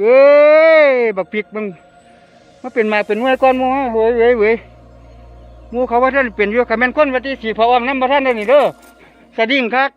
เว้ยบักพริกมึงมาเป็นมาเป็นเมื่อก่อนมัวเว้ยเว้ยเว้ยมูเขาว่าท่านเป็นอยู่กับแม่นคนวัดที่สีพระออมน้ำพระท่านได้อนี่เด้อสะดิ่งครับ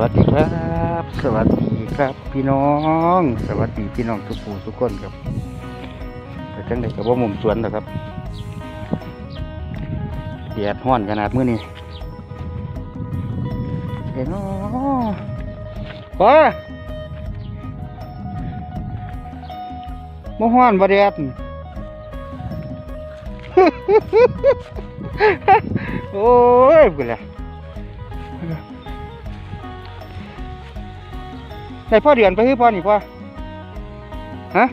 วัสดีครับ สวัสดีครับ พี่น้อง สวัสดีพี่น้องทุกผู้ทุกคนครับแต่จังไดกับว่ามุมสวนนะครับแดดห้อนขนาดมื้อนี้เห็นอ๋อปอบ่ฮ้อนบ่แดดโอ้ยกูละ ได้พ่อเดือนไปคือพ่อนี่พ่อฮะ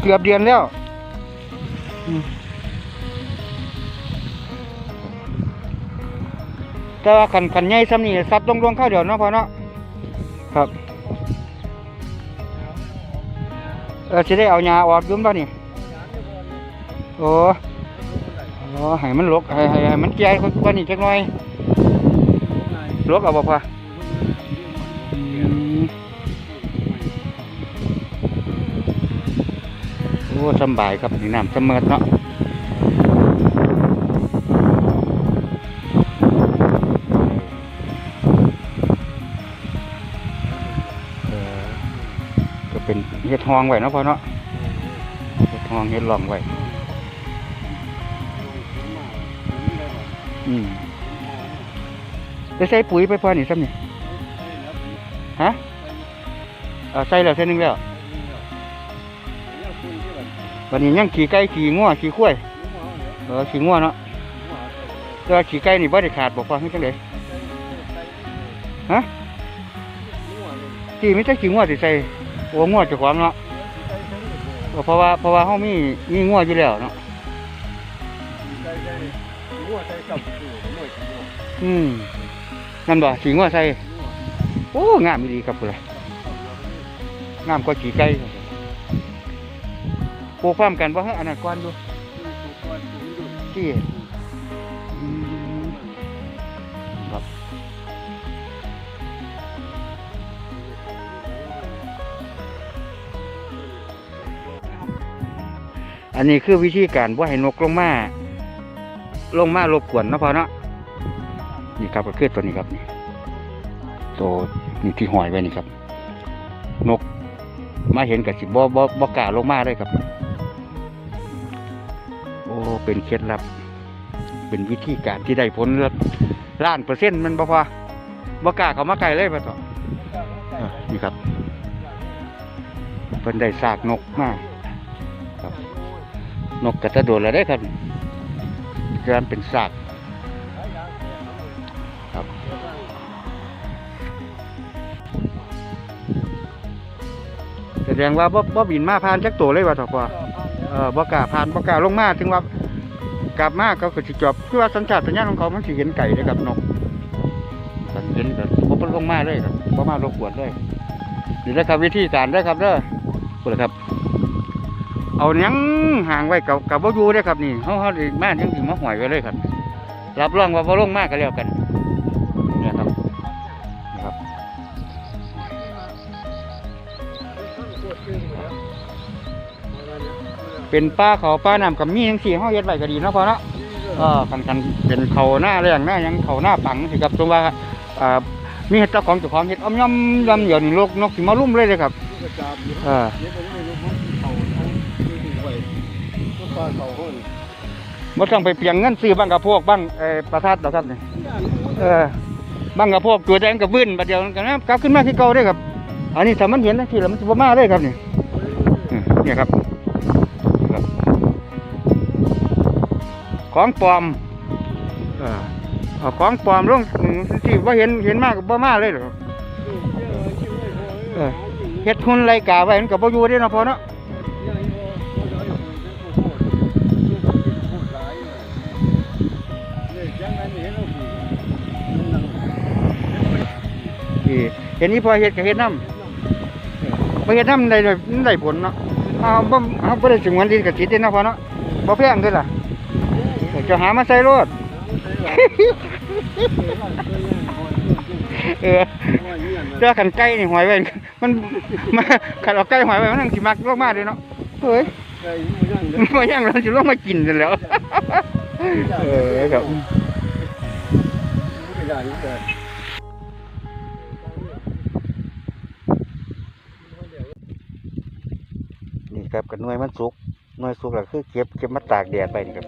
เกือบเดือนแล้วแต่ว่าขันขันใหญ่ซ้ำนี่ซัดลงลงๆเข้าเดี๋ยวเนาะพ่อเนาะครับเออจะได้เอาหญ้าออกยุ่มป่ะนี่โอ้โอ้ให้มันลกให้ให้มันแก่กว่านี้จักหน่อยลกเอาบ่พ่อ อ้สบายครับนี่น้ำเสมอเนาะก็เป็นเห็ดทองไว้เนาะพ่อเนาะเห็ดทองเห็ดหลองไว้อืมจะใส่ปุ๋ยไปพ่อนี่ซ้ำนี่ฮะใส่แล้วเส้นหนึงแล้ว วันนี้ยังขี่ไก่ขี่งัวขี่ข้วยเออขี่งัวเนาะแต่ว่าขี่ไก่นี่บ่ได้ขาดบอกว่าให้จังไดฮะที่ไม่ใช่ขี่งัวสิใส่โอ้งัวเจ้าของเนาะเพราะว่าเพราะว่าเฮามีมีงัวอยู่แล้วเนาะอืมนั่นบ่ขี่งัวใส่โอ้งามดีครับเลยงามกว่าขี่ไก่ ปลูกความกันว่าให้อนาคตดูที่อืมครับอันนี้คือวิธีการว่าให้นกลงมาลงมารบกวนเนาะพอเนาะนี่ครับก็คือตัวนี้ครับนี่ตัวนี่ที่หอยไว้นี่ครับ นกมาเห็นกับสิบ่บ่บ่กล้าลงมาเลยครับโอ้ เป็นเคล็ดลับ เป็นวิธีการที่ได้ผลล้านเปอร์เซ็นต์มันบ่พอบ่กล้าเขามาไกลเลยป่ะต่อนี่ครับเพิ่นได้ซากนกมาครับ นกกระตะโดดแล้วได้ครับการเป็นซากครับแสดงว่าบ่บ่บินมาผ่านจักตัวเลยว่าถอกว่าเออบ่กล้าผ่านบ่กล้าลงมาถึงว่า กลับมาเขาก็สิจอบคือว่าสัญชาตญาณของเขามันสิเห็นไก่เลยครับนกมันเห็นแบบบ่บ่ลงมาเลยครับบ่มารบกวดเลยนี่แหละครับวิธีการได้ครับเด้อพุ่นล่ะครับ เอาหยังห่างไว้กับกับบ่อยู่ได้ครับนี่เขาเขาสิมาจังสิมาห้อยไว้เลยครับ รับรองว่าบ่ลงมาก็แล้วกัน เป็นป้าเขาป้าน้ำกับมีทั้งสี่ห้องเย็ดไว้ก็ดีเนาะพอเนาะเออกันกันเป็นเขาหน้าแรงหน้าหยังเขาหน้าปังสิครับสมว่าอ่ามีเห็ดเจ้าของเจ้าของเห็ดอ้อมย่อมย่อมเดี๋ยวนี่โลกนกสิมาลุ่มเลยเลยครับกระจาบอยู่เออเดี๋ยวผมไม่รู้มันเขาเอาดูไว้ก็ปลาเขาห้อยบ่ต้องไปเปลี่ยนเงินซื้อบ้างกับพวกบ้างเออประทัดหรอกครับนี่เออบ้างกับพวกตัวแดงกับวื้นบัดเดียวกันนะกลับขึ้นมาที่เก่าได้อครับ อันนี้ถ้ามันเห็นทั้งทีแล้วมันสิบ่มาเลยครับนี่อืมเนี่ยครับครับ ของปลอมเออเอาของปลอมลงที่ว่าเห็นเห็นมากกับบ่มาเลยเหรอเออเฮ็ดหุ่นไรกาไว้มันกับบ่อยู่เด้เนาะพอเนาะที่เห็นนี่พอเฮ็ดกับเฮ็ดน้ำบ่เฮ็ดน้ำได้เลยมันได้ผลเนาะเอาบ่เอาบ่ได้ถึงวันดินกับติดเด้เนาะพอเนาะบ่แพงเด้อล่ะเดี๋ยว จะหามาใส่รถเออเสื้อขันไก่นี่หอยไว้มันมาขันเอาไก่หอยไว้มันนั่งสิมักลงมาเลยเนาะเฮ้ยมันมาย่างเราจะลงมากินกันแล้ว เออครับนี่ครับกับหน่วยมันสุกหน่วยสุกแล้วคือเก็บเก็บมาตากแดดไปนี่ครับ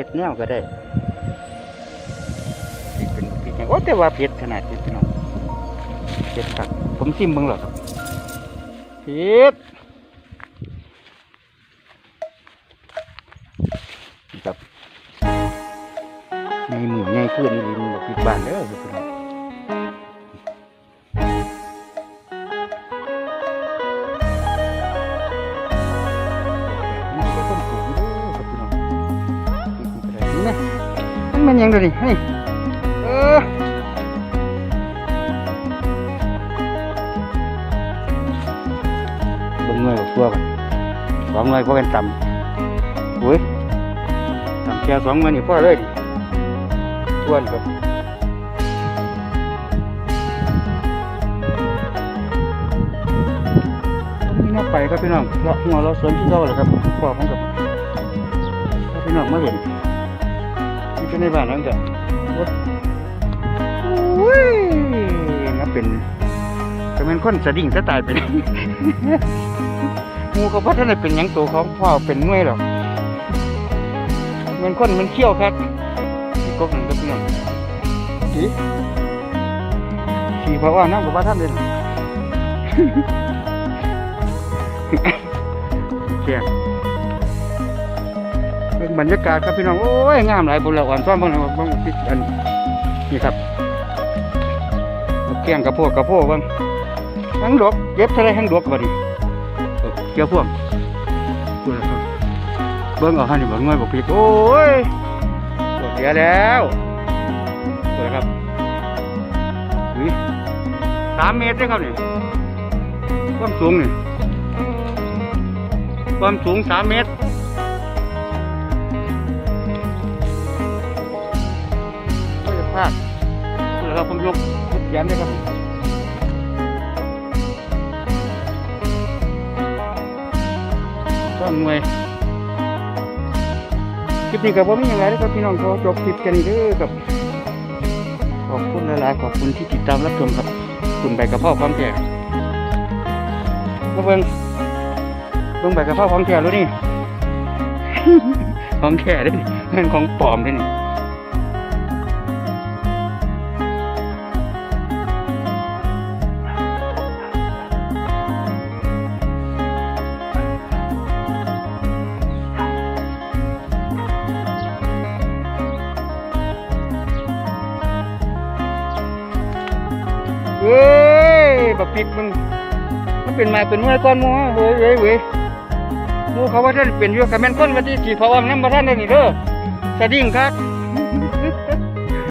ผ็ดแนวก็ได้นี่เป็นพริกแห้งโอ้แต่ว่าเผ็ดขนาดนี้พี่น้องเผ็ดครับผมซิมเบิ่งหรอกครับเผ็ด มันยังดี๋ยวนี้นี่เออเบิ่งหน่วยกับตัวกันสองหน่วยพอกันต่ำโอ้ยต่ำแค่สองหน่วยนี่พ่อเลยทวนครับนี่น่าไปครับพี่น้องเลาะหัวเราะสวนที่เราแหละครับพ่อผมกับพี่น้องมาเห็น ในบ้านนั่นจ้ะโอ้ยนับเป็นจะเป็นคนสะดิ่งสะตายเป็นหมูกับพ่อท่านได้เป็นหยังตัวของพ่อเป็นหน่วยหรอกมันคนมันเขี้ยวครับอีกกบหนึ่งกับพี่น้องสีสีเพราะว่าน้ำกับพ่อท่านเลยเชียเป็น บรรยากาศครับพี่น้อง โอ้ยงามหลายบุญละอ่อนซ้อมบ้างบ้างติดอันนี่ครับเกี่ยงกระโพกกระโพกบ้างทั้งดอกเก็บเท่าไรทั้งดอกบัดนี้เออเกี่ยวพวกพูดแล้วครบเบิ้งเอาหันนี่บ่ง่อยบ่ผิดโอ้ยปวดเสียแล้วพูดแล้วครับอุ้ยสามเมตรเลยครับนี่ความสูงนี่ความสูงสามเมตร ม่จะพลาดแล้วครับผมยกยกยันได้ครับก็หน่วยคลิปนี้กับผมมีอย่างไรนะครับพี่น้องขอจบคลิปกันเด้อครับขอบคุณหลายๆขอบคุณที่ติดตามรับชมครับคุณใบกระเพราความแก่มาเบิ่งเบิ่งใบกระเพราของแท้รู้นี่ ของแท้เด้นี่มันของปลอมด้นี่ ผิดมึงมันเป็นมาเป็นหน่วยก้อนหมูเว้ยเว้ยเว้ยมูเขาว่าท่านเป็นอยู่กับแม่นคนวันที่สี่พระอมน้ำมาท่านได้นี่เด้อสะดิ่งครับ